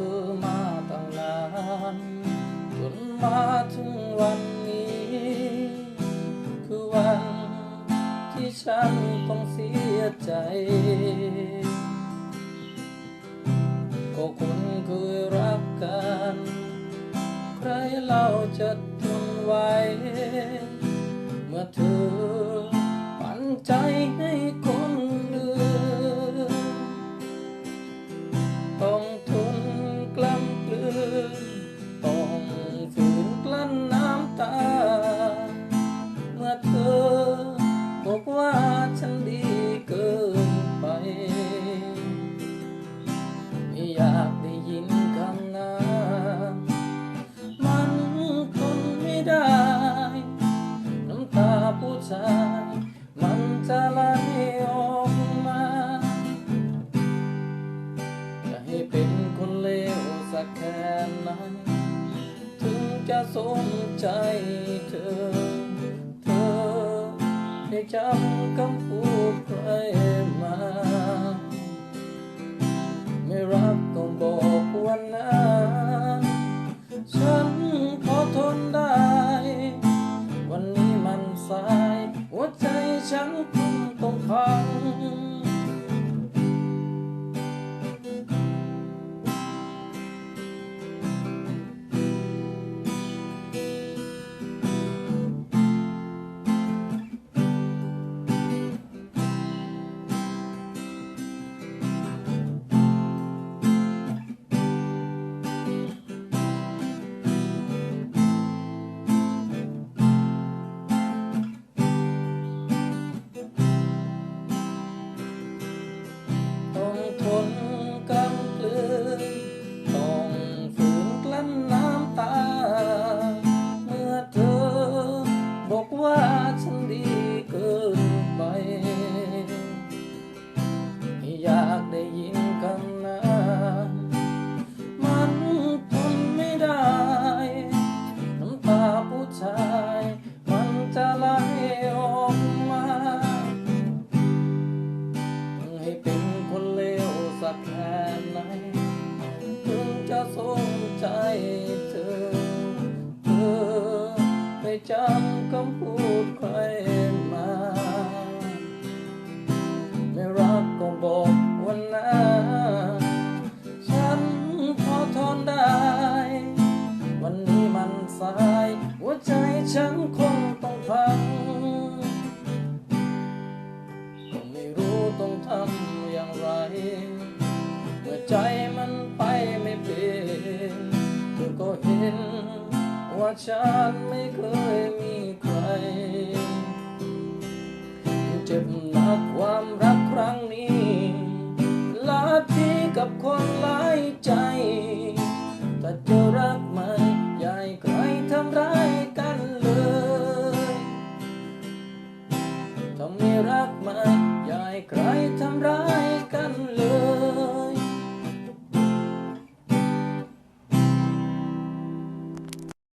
ธอมาตั้งนานจนมาถึงวันนี้ คือวันที่ฉันต้องเสียใจ ก็คนเคยรักกัน ใครเล่าจะทนไหวเมื่อเธอปันใจให้คน จะไหลออกมา จะให้เป็นคนเลวสักแค่ไหน ถึงจะสมใจเธอ เธอได้จำคำพูดใครมา ไม่รักก็บอกวันนั้น ใจฉัน ฉันดีเกินไป อยากได้ยินคำนั้นมันทนไม่ได้ น้ำตาผู้ชาย มันจะไหลออกมา ให้เป็นคนเลวสักแค่ไหนถึงจะสนใจ จำคำพูดใครมา ไม่รักก็บอกวันนั้นฉันพอทนได้ วันนี้มันสาย หัวใจฉันคงต้องพังก็ไม่รู้ต้องทำอย่างไรเมื่อใจ ว่าฉันไม่เคยมีใคร เจ็บหนักความรักครั้งนี้ลาทีกับคนหลายใจถ้าเจอรักใหม่อย่าให้ใครทำร้ายกันเลยถ้าไม่รักใหม่อย่าให้ใครทำร้าย